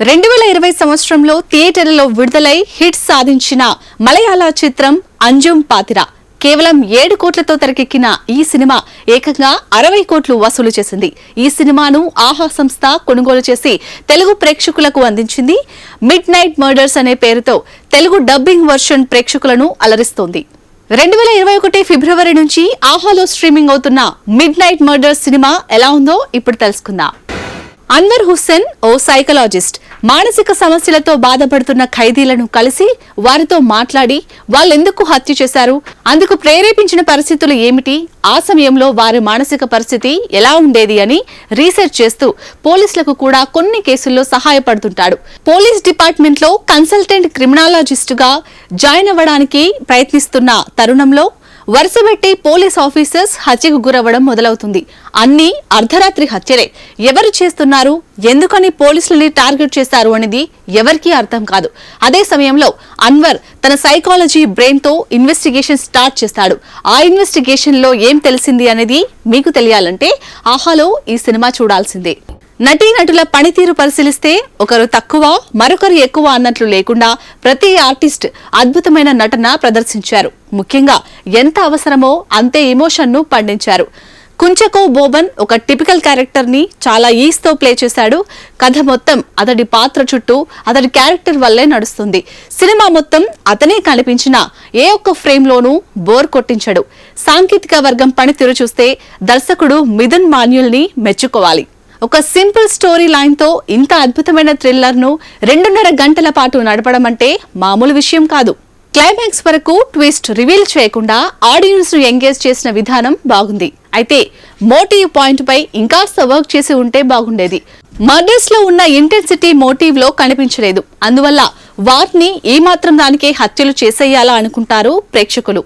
రెండు వేల ఇరవై సంవత్సరంలో థియేటర్లలో విడుదలై హిట్ సాధించిన మలయాళ చిత్రం అంజుమ్ పాతిరా కేవలం ఏడు కోట్లతో తెరకెక్కిన ఈ సినిమా ఏకంగా అరవై కోట్లు వసూలు చేసింది. ఈ సినిమాను ఆహా సంస్థ కొనుగోలు చేసి తెలుగు ప్రేక్షకులకు అందించింది. మిడ్ నైట్ మర్డర్స్ అనే పేరుతో తెలుగు డబ్బింగ్ వర్షన్ ప్రేక్షకులను అలరిస్తోంది. రెండు వేల ఇరవై ఒకటి ఫిబ్రవరి నుంచి ఆహాలో స్ట్రీమింగ్ అవుతున్న మిడ్ నైట్ మర్డర్స్ సినిమా ఎలా ఉందో ఇప్పుడు తెలుసుకుందాం. అన్వర్ హుస్సేన్ ఓ సైకలాజిస్ట్ మానసిక సమస్యలతో బాధపడుతున్న ఖైదీలను కలిసి వారితో మాట్లాడి వాళ్ళెందుకు హత్య చేశారు? అందుకు ప్రేరేపించిన పరిస్థితులు ఏమిటి? ఆ సమయంలో వారి మానసిక పరిస్థితి ఎలా ఉండేది అని రీసెర్చ్ చేస్తూ పోలీసులకు కూడా కొన్ని కేసుల్లో సహాయపడుతుంటాడు. పోలీస్ డిపార్ట్మెంట్లో కన్సల్టెంట్ క్రిమినాలజిస్టుగా జాయిన్ అవ్వడానికి ప్రయత్నిస్తున్న తరుణంలో వరుసబెట్టి పోలీస్ ఆఫీసర్స్ హత్యకు గురవ్వడం మొదలవుతుంది. అన్ని అర్ధరాత్రి హత్యలే. ఎవరు చేస్తున్నారు? ఎందుకని పోలీసులని టార్గెట్ చేశారు అనేది ఎవరికీ అర్థం కాదు. అదే సమయంలో అన్వర్ తన సైకాలజీ బ్రెయిన్తో ఇన్వెస్టిగేషన్ స్టార్ట్ చేస్తాడు. ఆ ఇన్వెస్టిగేషన్లో ఏం తెలిసింది అనేది మీకు తెలియాలంటే ఆహాలో ఈ సినిమా చూడాల్సిందే. నటీనటుల పనితీరు పరిశీలిస్తే ఒకరు తక్కువ మరొకరు ఎక్కువ అన్నట్లు లేకుండా ప్రతి ఆర్టిస్ట్ అద్భుతమైన నటన ప్రదర్శించారు. ముఖ్యంగా ఎంత అవసరమో అంతే ఎమోషన్ను పండించారు. కుంచకో బోబన్ ఒక టిపికల్ క్యారెక్టర్ని చాలా ఈస్తో ప్లే చేశాడు. కథ మొత్తం అతడి పాత్ర చుట్టూ అతడి క్యారెక్టర్ వల్లే నడుస్తుంది. సినిమా మొత్తం అతనే కనిపించిన ఏ ఒక్క ఫ్రేమ్లోనూ బోర్ కొట్టించడు. సాంకేతిక వర్గం పనితీరు చూస్తే దర్శకుడు మిథున్ మాన్యుల్ని మెచ్చుకోవాలి. ఒక సింపుల్ స్టోరీ లైన్తో ఇంత అద్భుతమైన థ్రిల్లర్ను రెండున్నర గంటల పాటు నడపడం అంటే మామూలు విషయం కాదు. క్లైమాక్స్ వరకు ట్విస్ట్ రివీల్ చేయకుండా ఆడియన్స్ను ఎంగేజ్ చేసిన విధానం బాగుంది. అయితే మోటివ్ పాయింట్ పై ఇంకాస్త వర్క్ చేసి ఉంటే బాగుండేది. మర్డర్స్లో ఉన్న ఇంటెన్సిటీ మోటివ్లో కనిపించలేదు. అందువల్ల వారిని ఏమాత్రం దానికే హత్యలు చేసేయాలా అనుకుంటారు ప్రేక్షకులు.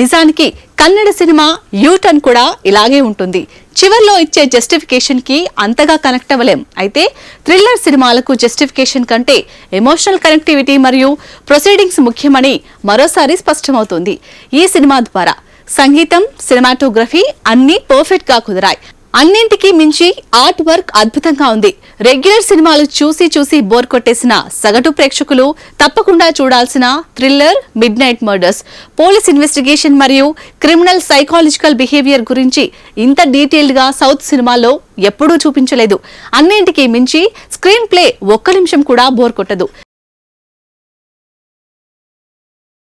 నిజానికి కన్నడ సినిమా యూటర్న్ కూడా ఇలాగే ఉంటుంది. చివర్లో ఇచ్చే జస్టిఫికేషన్కి అంతగా కనెక్ట్ అవ్వలేం. అయితే థ్రిల్లర్ సినిమాలకు జస్టిఫికేషన్ కంటే ఎమోషనల్ కనెక్టివిటీ మరియు ప్రొసీడింగ్స్ ముఖ్యమని మరోసారి స్పష్టమవుతుంది. ఈ సినిమా ద్వారా సంగీతం సినిమాటోగ్రఫీ అన్నీ పర్ఫెక్ట్గా కుదిరాయి. అన్నింటికీ మించి ఆర్ట్ వర్క్ అద్భుతంగా ఉంది. రెగ్యులర్ సినిమాలు చూసి చూసి బోర్ కొట్టేసిన సగటు ప్రేక్షకులు తప్పకుండా చూడాల్సిన thriller midnight murders. Police investigation మరియు క్రిమినల్ సైకాలజికల్ బిహేవియర్ గురించి ఇంత డీటెయిల్డ్గా సౌత్ సినిమాలో ఎప్పుడూ చూపించలేదు. అన్నింటికీ మించి స్క్రీన్ ప్లే ఒక్క నిమిషం కూడా బోర్ కొట్టదు.